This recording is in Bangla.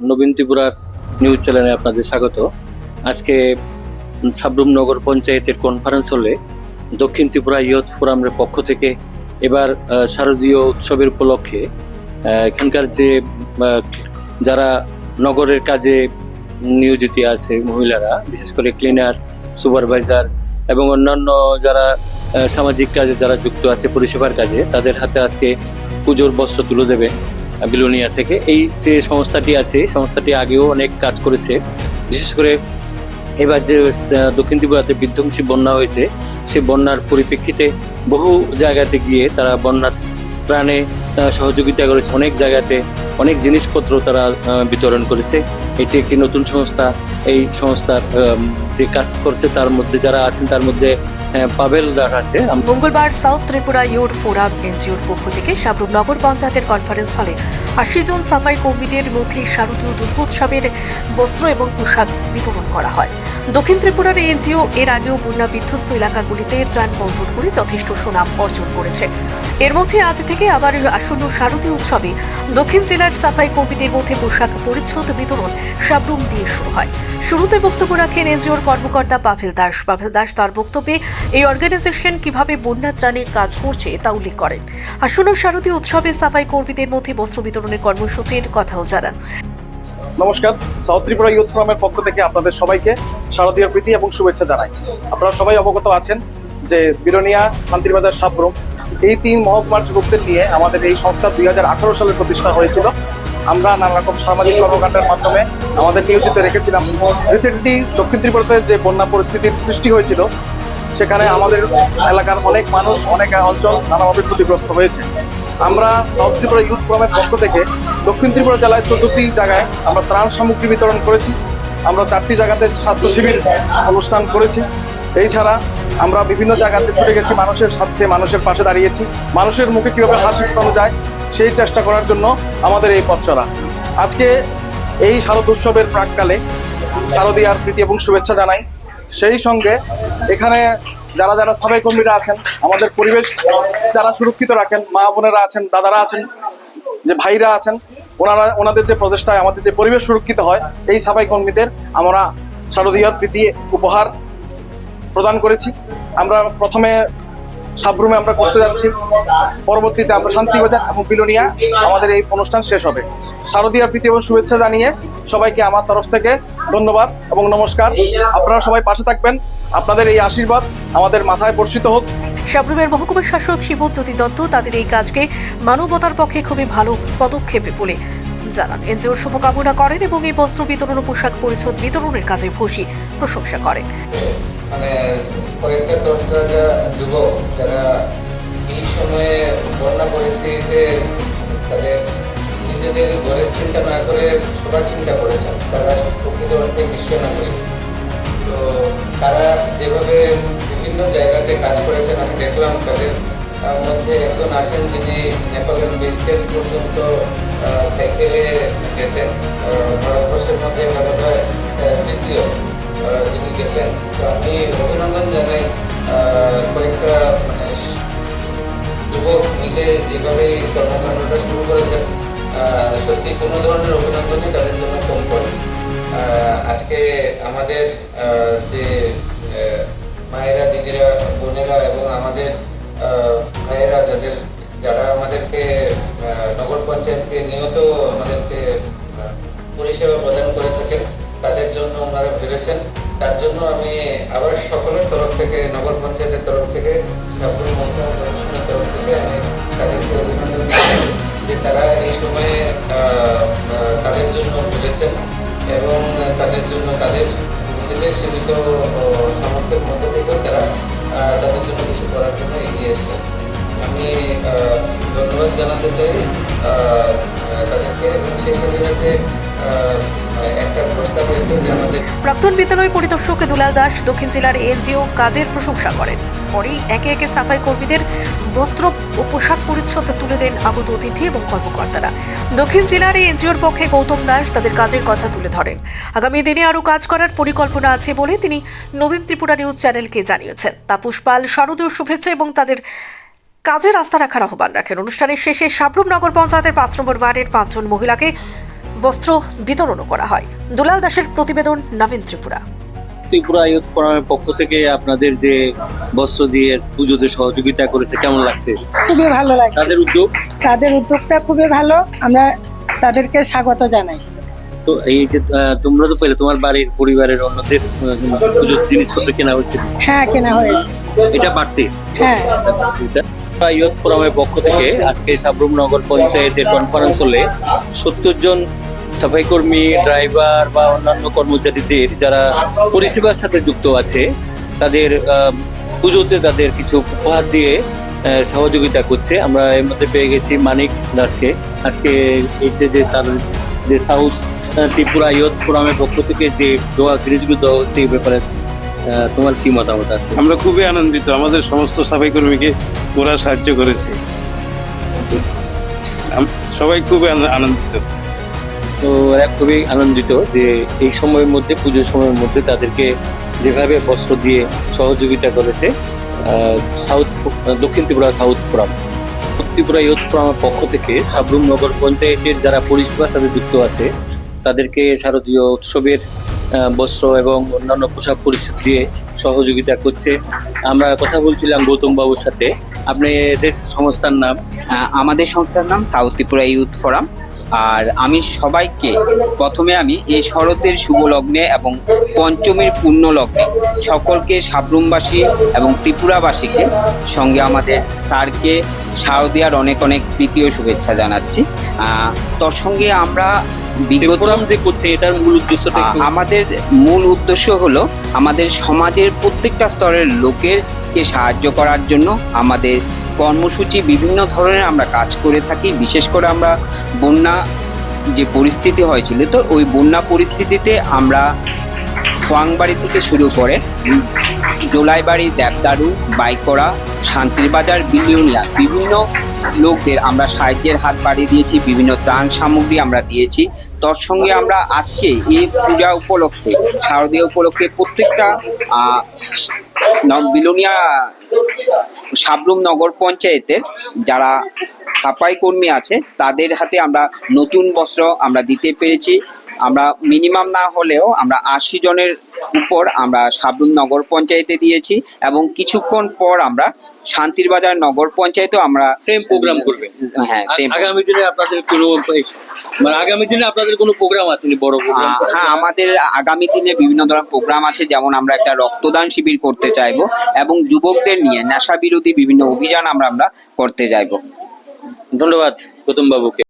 নবীন ত্রিপুরার নিউজ চ্যানেলে আপনাদের স্বাগত। আজকে সাবরুম নগর পঞ্চায়েতের কনফারেন্স হলে দক্ষিণ ত্রিপুরা ইয়থ ফোরামের পক্ষ থেকে এবার শারদীয় উৎসবের উপলক্ষে এখানকার যে যারা নগরের কাজে নিয়োজিত আছে মহিলারা, বিশেষ করে ক্লিনার সুপারভাইজার এবং অন্যান্য যারা সামাজিক কাজে যারা যুক্ত আছে, পরিষেবার কাজে, তাদের হাতে আজকে পুজোর বস্ত্র তুলে দেবে। বিলোনিয়া থেকে। এই যে সংস্থাটি আছে সংস্থাটি আগেও অনেক কাজ করেছে। বিশেষ করে এবার যে দক্ষিণ ত্রিপুরাতে বিধ্বংসী বন্যা হয়েছে সে বন্যার পরিপ্রেক্ষিতে বহু জায়গাতে গিয়ে তারা বন্যার আহ, সহযোগিতা করেছে। অনেক জায়গাতে অনেক জিনিসপত্র তারা বিতরণ করেছে। এটি একটি নতুন সংস্থা। এই সংস্থার যে কাজ করছে তার মধ্যে যারা আছেন তার মধ্যে পাবেল দাস আছে। মঙ্গলবার সাউথ ত্রিপুরা ইউর ফোরাম এনজিওর পক্ষ থেকে সাবরুম নগর পঞ্চায়েতের কনফারেন্স হলে আশি জন সাফাই কর্মীদের মধ্যে শারদীয় দুর্গোৎসবের বস্ত্র এবং পোশাক বিতরণ করা হয়। দক্ষিণ ত্রিপুরার এনজিও এর আগেও বন্যা বিধ্বস্ত এলাকাগুলিতে ত্রাণ বন্টন করে যথেষ্ট সুনাম অর্জন করেছে। এর মধ্যে আজ থেকে আবার আসন্ন শারদীয় উৎসবে দক্ষিণ জেলার সাফাই কর্মীদের মধ্যে পোশাক পরিচ্ছদ বিতরণ সাবরুম দিয়ে শুরু হয়। শুরুতে বক্তব্য রাখেন এনজিওর কর্মকর্তা পাভেল দাস। পাভেল দাস তার বক্তব্যে এই অর্গানাইজেশন কীভাবে বন্যা ত্রাণের কাজ করছে তা উল্লেখ করেন। আসন্ন শারদীয় উৎসবে সাফাই কর্মীদের মধ্যে বস্ত্র বিতরণের কর্মসূচির কথাও জানান। নমস্কার সাউথ ত্রিপুরা ইউথ ফোরামের পক্ষ থেকে আপনাদের সবাইকে শারদীয় প্রীতি এবং শুভেচ্ছা জানাই। আপনারা সবাই অবগত আছেন যে বিরোনিয়া শান্তিরবাজার সাবরুম এই তিন মহকুমার যুবকদের নিয়ে আমাদের এই সংস্থা দুই হাজার আঠারো সালে প্রতিষ্ঠা হয়েছিল। আমরা নানা রকম সামাজিক কর্মকাণ্ডের মাধ্যমে আমাদের নিয়োজিত রেখেছিলাম। রিসেন্টলি দক্ষিণ ত্রিপুরাতে যে বন্যা পরিস্থিতির সৃষ্টি হয়েছিল সেখানে আমাদের এলাকার অনেক মানুষ, অনেক অঞ্চল নানাভাবে ক্ষতিগ্রস্ত হয়েছে। আমরা সাউথ ত্রিপুরা ইউথ ফোরামের পক্ষ থেকে দক্ষিণ ত্রিপুরা জেলায় চোদ্দটি জায়গায় আমরা ত্রাণ সামগ্রী বিতরণ করেছি। আমরা চারটি জায়গাতে স্বাস্থ্য শিবির অনুষ্ঠান করেছি। এই ছাড়া আমরা বিভিন্ন জায়গাতে ছুটে গেছি মানুষের সাথে মানুষের পাশে দাঁড়িয়েছি। মানুষের মুখে কীভাবে হাসি ফোটানো যায়, সেই চেষ্টা করার জন্য আমাদের এই পথ চলা। আজকে এই শারদ উৎসবের প্রাককালে শারদীয়ার প্রীতি এবং শুভেচ্ছা জানাই সেই সঙ্গে এখানে যারা যারা সাবেক কর্মীরা আছেন, আমাদের পরিবেশ যারা সুরক্ষিত রাখেন, মা বোনেরা আছেন, দাদারা আছেন, যে ভাইরা আছেন, ওনারা, ওনাদের যে প্রচেষ্টায় আমাদের যে পরিবেশ সুরক্ষিত হয়, এই সাফাই কর্মীদের আমরা শারদীয় প্রীতি উপহার প্রদান করেছি। আমরা প্রথমে সাবরুমে আমরা করতে যাচ্ছি। পরবর্তীতে আমরা শান্তিবাজার এবং বিলোনিয়া আমাদের এই অনুষ্ঠান শেষ হবে। শারদীয়ার প্রীতি এবং শুভেচ্ছা জানিয়ে সবাইকে আমার তরফ থেকে ধন্যবাদ এবং নমস্কার। আপনারা সবাই পাশে থাকবেন। আপনাদের এই আশীর্বাদ আমাদের মাথায় বর্ষিত হোক। সাবরুমের মহকুমা শাসক শিবজ্যোতি দত্ত তাদের এই কাজকে মানবতার পক্ষে খুবই ভালো পদক্ষেপ বলে জানান। এনজিওর শুভকামনা করেন এবং এই বস্ত্র বিতরণ ও পোশাক পরিচ্ছদ বিতরণের কাজে ভূষি প্রশংসা করেন। মানে কয়েকটা তরতাজা যুবক যারা এই সময়ে বন্যা পরিস্থিতিতে তাদের নিজেদের ঘরের চিন্তা না করে সবার চিন্তা করেছেন। তারা প্রকৃত অর্থে বিশ্ব নাগরিক তো তারা যেভাবে বিভিন্ন জায়গাতে কাজ করেছেন, আমি দেখলাম তাদের মধ্যে একজন আছেন যিনি নেপালের বেস ক্যাম্প পর্যন্ত সাইকেলে গেছেন। ভারতবর্ষের মধ্যে বোধ হয় তৃতীয় যিনি গেছেন তো আমি অভিনন্দন জানাই কয়েকটা মানে যুবক মিলে যেভাবে কর্মকাণ্ডটা শুরু করেছেন সত্যি কোনো ধরনের অভিনন্দনই তাদের জন্য কম করে আজকে আমাদের যে মায়েরা দিদিরা বোনেরা এবং আমাদের ভাইয়েরা যাদের যারা আমাদেরকে নগর পঞ্চায়েতকে নিয়ত আমাদেরকে পরিষেবা প্রদান করে থাকেন তাদের জন্য ওনারা ভেবেছেন তার জন্য আমি আবার সকলের তরফ থেকে, নগর পঞ্চায়েতের তরফ থেকে সাপুর মহিলা প্রশাসনের তরফ থেকে আমি তাদেরকে অভিনন্দন যে তারা এই সময়ে তাদের জন্য ভেবেছেন এবং তাদের জন্য তাদের নিজেদের সীমিত সামর্থ্যের মধ্যে থেকেও তারা তাদের জন্য কিছু করার জন্য এগিয়ে এসেছেন। আমি ধন্যবাদ জানাতে চাই তাদেরকে এবং সেই সাথে সাথে প্রাক্তন বিদ্যালয় পরিদর্শক দুলাল দাস দক্ষিণ জেলার এনজিও কাজের প্রশংসা করেন। পরেই একে একে সাফাই কর্মীদের বস্ত্র ও পোশাক পরিচ্ছদ তুলে দেন আগত অতিথি এবং কর্মকর্তারা। দক্ষিণ জেলার এই এনজিওর পক্ষে গৌতম দাস তাদের কাজের কথা তুলে ধরেন। আগামী দিনে আরও কাজ করার পরিকল্পনা আছে বলে তিনি নবীন ত্রিপুরা নিউজ চ্যানেলকে জানিয়েছেন। তাপস পাল, শারদীয় শুভেচ্ছা এবং তাদের কাজের আস্থা রাখার আহ্বান রাখেন। অনুষ্ঠানের শেষে সাবরুম নগর পঞ্চায়েতের পাঁচ নম্বর ওয়ার্ডের পাঁচজন মহিলাকে বস্ত্র বিতরণও করা হয়। দুলাল দাসের প্রতিবেদন নবীন ত্রিপুরা। ত্রিপুরা ইয়ুথ ফোরামের পক্ষ থেকে আপনাদের যে বস্ত্র দিয়ে পুজোতে সহযোগিতা করেছে কেমন লাগছে? খুবই ভালো লাগে তাদের উদ্যোগ? তাদের উদ্যোগটা খুবই ভালো। আমরা তাদেরকে স্বাগত জানাই। তো এই যে তোমরা তো পেলে তোমার বাড়ির পরিবারের অন্যদের পুজোর জিনিসপত্র কেনা হয়েছে? হ্যাঁ কেনা হয়েছে। এটা বাড়তে? হ্যাঁ। ইয়ুথ ফোরামের পক্ষ থেকে আজকে সাবরুম নগর পঞ্চায়েতের কনফারেন্স হলে সত্তর জন সাফাই কর্মী, ড্রাইভার বা অন্যান্য কর্মচারীদের যারা পরিষেবার সাথে যুক্ত আছে, তাদের পুজোতে তাদের কিছু উপহার দিয়ে সহযোগিতা করছে। আমরা এর মধ্যে পেয়ে গেছি মানিক দাসকে। আজকে এইটা যে তার যে সাউথ ত্রিপুরা ইয়ুথ ফোরামের পক্ষ থেকে যে দেওয়া জিনিসগুলো দেওয়া হচ্ছে এই ব্যাপারে তোমার কি মতামত আছে? আমরা খুবই আনন্দিত। আমাদের সমস্ত সাফাই কর্মীকে ওরা সাহায্য করেছে। সবাই খুবই আন- আনন্দিত। তো ওরা খুবই আনন্দিত যে এই সময়ের মধ্যে, পুজোর সময়ের মধ্যে তাদেরকে যেভাবে বস্ত্র দিয়ে সহযোগিতা করেছে সাউথ দক্ষিণ Tripura south forum. Tripura youth ফোরামের পক্ষ থেকে সাবরুম নগর পঞ্চায়েতের যারা পরিষেবার সাথে যুক্ত আছে, তাদেরকে শারদীয় উৎসবের বস্ত্র এবং অন্যান্য পোশাক পরিচ্ছদ দিয়ে সহযোগিতা করছে। আমরা কথা বলছিলাম গৌতম বাবুর সাথে। আপনি এদের সংস্থার নাম? আমাদের সংস্থার নাম সাউথ ত্রিপুরা ইউথ ফোরাম। আর আমি সবাইকে প্রথমে আমি এই শরতের শুভ লগ্নে এবং পঞ্চমীর পূর্ণ লগ্নে সকলকে সাবরুমবাসী এবং ত্রিপুরাবাসীকে সঙ্গে আমাদের স্যারকে শারদিয়ার অনেক অনেক প্রীতি ও শুভেচ্ছা জানাচ্ছি। তোর সঙ্গে আমরা যে করছে এটার মূল উদ্দেশ্যটা আমাদের মূল উদ্দেশ্য হলো আমাদের সমাজের প্রত্যেকটা স্তরের লোকেরকে সাহায্য করার জন্য আমাদের কর্মসূচি বিভিন্ন ধরনের আমরা কাজ করে থাকি। বিশেষ করে আমরা বন্যা যে পরিস্থিতি হয়েছিল, তো ওই বন্যা পরিস্থিতিতে আমরা ফোয়াংবাড়ি থেকে শুরু করে জোলাইবাড়ি, দেবদারু, বাইকড়া শান্তির বাজার বিলিউনিয়া বিভিন্ন লোকদের আমরা সাহায্যের হাত বাড়িয়ে দিয়েছি, বিভিন্ন ত্রাণ সামগ্রী আমরা দিয়েছি। তার সঙ্গে আমরা আজকে এই পূজা উপলক্ষে, শারদীয় উপলক্ষে প্রত্যেকটা বিলোনিয়া সাবরুম নগর পঞ্চায়েতের যারা সাফাই কর্মী আছে, তাদের হাতে আমরা নতুন বস্ত্র আমরা দিতে পেরেছি। আমরা মিনিমাম না হলেও আমরা আশি জনের উপর আমরা সাবরুম নগর পঞ্চায়েতে দিয়েছি এবং কিছুক্ষণ পর আমরা শান্তির বাজার নগর পঞ্চায়েতেও আমরা সেম প্রোগ্রাম করবে। হ্যাঁ আগামী দিনে আপনাদের কোনো মানে আগামী দিনে আপনাদের কোনো প্রোগ্রাম আছে বড় হ্যাঁ আমাদের আগামী দিনে বিভিন্ন ধরনের প্রোগ্রাম আছে যেমন আমরা একটা রক্তদান শিবির করতে চাইব এবং যুবকদের নিয়ে নেশা বিরোধী বিভিন্ন অভিযান আমরা আমরা করতে চাইব। ধন্যবাদ গৌতম বাবুকে